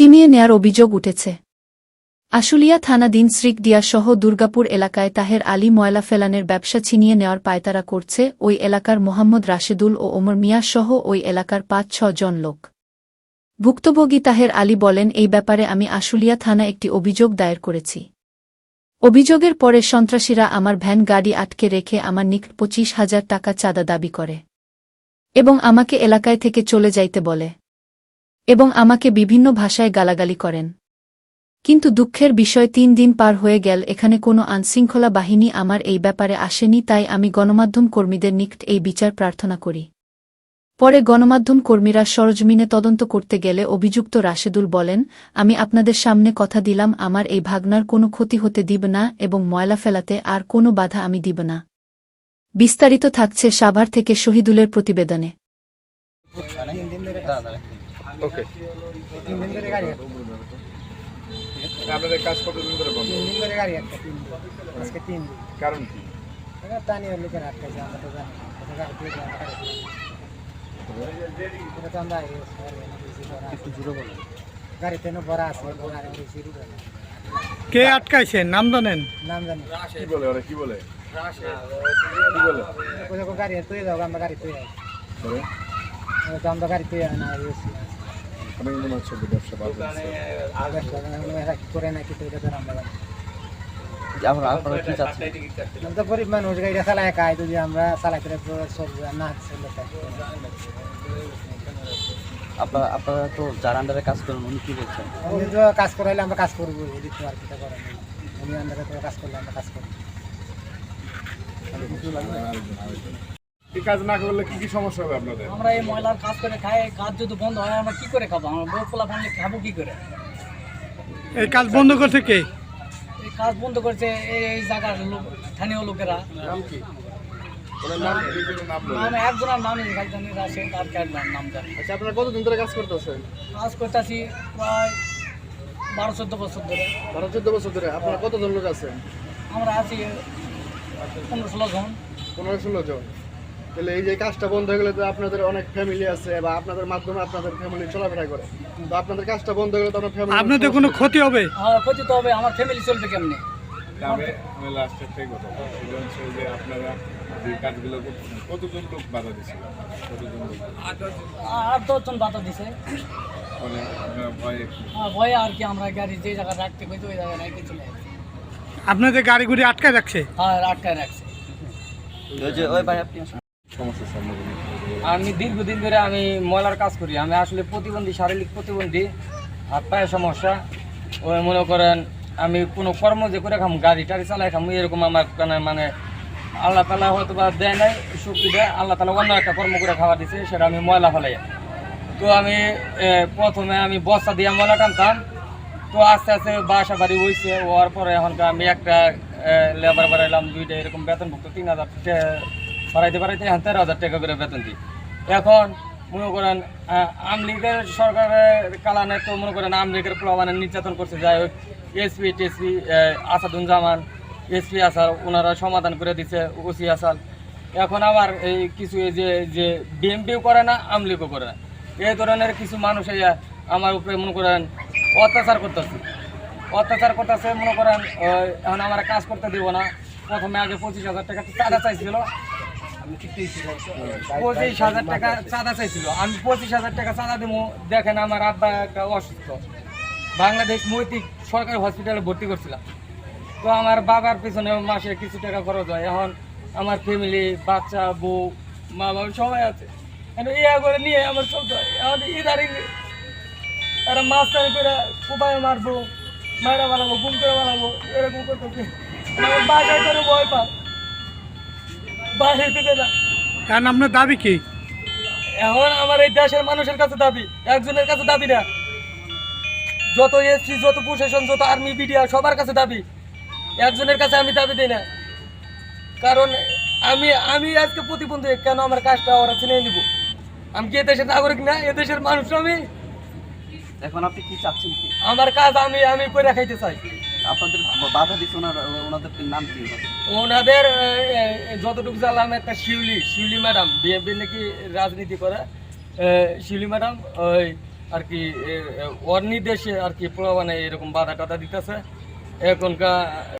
ছিনিয়ে নেয়ার অভিযোগ উঠেছে। আশুলিয়া থানাধীন শ্রিকডিয়া সহ দুর্গাপুর এলাকায় তাহের আলী ময়লা ফেলানের ব্যবসা ছিনিয়ে নেওয়ার পায়তারা করছে ওই এলাকার মোহাম্মদ রাশেদুল ও ওমর মিয়া সহ ওই এলাকার পাঁচ, ছ জন লোক। ভুক্তভোগী তাহের আলী বলেন, এই ব্যাপারে আমি আশুলিয়া থানা একটি অভিযোগ দায়ের করেছি। অভিযোগের পরে সন্ত্রাসীরা আমার ভ্যান গাড়ি আটকে রেখে আমার নিকট পঁচিশ হাজার টাকা চাঁদা দাবি করে এবং আমাকে এলাকায় থেকে চলে যাইতে বলে। এবং আমাকে বিভিন্ন ভাষায় গালাগালি করেন। কিন্তু দুঃখের বিষয় তিন দিন পার হয়ে গেল, এখানে কোনো আইনশৃঙ্খলা বাহিনী আমার এই ব্যাপারে আসেনি, তাই আমি গণমাধ্যম কর্মীদের নিকট এই বিচার প্রার্থনা করি। পরে গণমাধ্যম কর্মীরা সরজমিনে তদন্ত করতে গেলে অভিযুক্ত রাশেদুল বলেন, আমি আপনাদের সামনে কথা দিলাম, আমার এই ভাগনার কোনো ক্ষতি হতে দিব না এবং ময়লা ফেলাতে আর কোনো বাধা আমি দিব না। বিস্তারিত থাকছে সাভার থেকে শহীদুলের প্রতিবেদনে। ওকে তিন দিন ধরে গাড়ি আপনাদের কাজ কতদিন ধরে বন্ধ? তিন দিন ধরে গাড়ি একটা তিন দিন। আজকে তিন দিন। কারণ কি? স্থানীয় লোকের আটকাইছে আমরা তো জানি। গাড়িতে ভরা আছে। কে আটকাইছেন নাম জানেন? নাম জানি। কি বলে ওরা কি বলে? কি বলে? গাড়ি তুই যাও আমরা গাড়ি তুই যাই তো আমরা গাড়ি না আমি মনে হচ্ছে ব্যবসা করে না কিছু এটা আমরা। আপনারা কি চাচ্ছেন আমরা তো গরিব মানুষ গাড়িটা চালায় খাই যদি আমরা চলবে আর না আপনারা আপনারা তো যার আন্ডারে কাজ করেন উনি কি বলছেন? উনি তো কাজ করাইলে আমরা কাজ করব এদিক তো আর কিছু করার নেই উনি আন্দারে তো কাজ করলে আমরা কাজ করব। এই কাজ না করলে কি কি সমস্যা হবে আপনাদের? আমরা এই ময়লার কাজ করে খাই কাজ যদি বন্ধ হয় আমরা কি করে খাব? আমরা বউ পোলা বানলে খাব কি করে? এই কাজ বন্ধ করছে কে? এই কাজ বন্ধ করছে এই জায়গার লোক স্থানীয় লোকেরা। নাম কি? একজনের নাম নাম জানি। আচ্ছা আপনারা কতদিন ধরে কাজ করতেছেন? কাজ করতেছি প্রায় বারো চোদ্দ বছর ধরে। বারো চোদ্দ বছর ধরে। আপনারা কতজন লোক আছেন? আমরা আছি পনেরো ষোলো জন। পনেরো ষোলো জন। তাহলে এই যে কাজটা বন্ধ হয়ে গেলে তো আপনাদের অনেক ফ্যামিলি আছে বা আপনাদের মাধ্যমে আপনাদের ফ্যামিলি চলাফেরা করে। তো আপনাদের কাজটা বন্ধ হয়ে গেলে তো আপনার ফ্যামিলি আপনাদের কোনো ক্ষতি হবে? হ্যাঁ ক্ষতি তো হবে আমার ফ্যামিলি চলবে কেমনে? আমি আমি লাস্ট একটাই কথা সেটা হচ্ছে যে আপনারা যে কাজগুলো কতজন লোক বাধা দিচ্ছিল কতজন লোক? আর দশজন বাধা দিছে। মানে আপনারা ভয়ে আর ভয়ে আর কি আমরা গাড়ি যে জায়গায় রাখতে কইতে ওই জায়গায় রাখতে চলে আসি। আপনাদের গাড়ি গুড়ি আটকায় রাখছে? আর আটকায় রাখছে। ওই যে ওই ভাই আপনি আসুন। সমস্যার সম্মুখীন আমি দীর্ঘদিন ধরে আমি ময়লার কাজ করি। আমি আসলে প্রতিবন্ধী, শারীরিক প্রতিবন্ধী, হাত পায়ের সমস্যা। ওই মনে করেন আমি কোনো কর্ম যে করে খাম, গাড়ি টাড়ি চালাই খাম, এরকম আমার মানে আল্লাহ তালা হয়তো বা দেয় নাই, শক্তি দেয়, আল্লাহ তালা অন্য একটা কর্ম করে খাওয়া দিছে, সেটা আমি ময়লা ফেলাই তো আমি প্রথমে আমি বস্তা দিয়ে ময়লা টানতাম। তো আস্তে আস্তে বাসা বাড়ি হয়েছে হওয়ার পরে এখনকার আমি একটা লেবার বাড়াইলাম, দুইটা এরকম বেতনভুক্ত তিন হাজার বাড়াইতে বাড়াইতে এখন তেরো হাজার টাকা করে বেতন দিই। এখন মনে করেন আমলিগের সরকারের কালানে তো মনে করেন আমলিগের প্লবানের নির্যাতন করছে। যাই হোক, এসপি, টেসপি আসাদুজ্জামান এসপি আসার ওনারা সমাধান করে দিছে, ওসি আসাল। এখন আবার এই কিছু এই যে যে বিএমপিও করে না, আমলিগও করে না। এই ধরনের কিছু মানুষ এই আমার উপরে মনে করেন অত্যাচার করতেছে। অত্যাচার করতেছে, মনে করেন এখন আমার কাজ করতে দিব না। প্রথমে আগে পঁচিশ হাজার টাকা চাঁদা চাইছিল পঁচিশ হাজার টাকা চাঁদা চাইছিল। আমি পঁচিশ হাজার টাকা চাঁদা দিব। দেখেন আমার আব্বা একটা অসুস্থ। বাংলাদেশ মৈত্রিক সরকারি হসপিটালে ভর্তি করছিলাম। তো আমার বাবার পিছনে মাসে কিছু টাকা খরচ হয়। এখন আমার ফ্যামিলি বাচ্চা, বউ, মা বাবা সবাই আছে। ইয়া করে নিয়ে আমার চলতে হয়। এখন ইদারিং মাছ টানি করে কোপায় মারবো মায়েরা বানাবো গুম করে বানাবো এরকম করতে বাসায় করে ভয় পা বাইরে থেকে না। কারণ আপনার দাবি কি? এখন আমার এই দেশের মানুষের কাছে দাবি একজনের কাছে দাবি না। যত এসছি যত প্রশাসন যত আর্মি বিডিআর সবার কাছে দাবি। একজনের কাছে আমি দাবি দিই না। কারণ আমি আমি আজকে প্রতিবন্ধী কেন আমার কাজটা ওরা চিনে নিব? আমি কি এদেশের নাগরিক না? এদেশের মানুষ আমি? এখন আপনি কি চাচ্ছেন আমার কাজ আমি আমি করে খাইতে চাই। আপনাদের বাধা দিচ্ছে ওনার, ওনাদের নাম কি? ওনাদের যতটুকু জানলাম একটা শিউলি শিউলি ম্যাডাম বিএনপি নাকি রাজনীতি করে। শিউলি ম্যাডাম, ওই আর কি ওর নির্দেশে আর কি মানে এরকম বাধা টাধা দিতেছে। এখনকার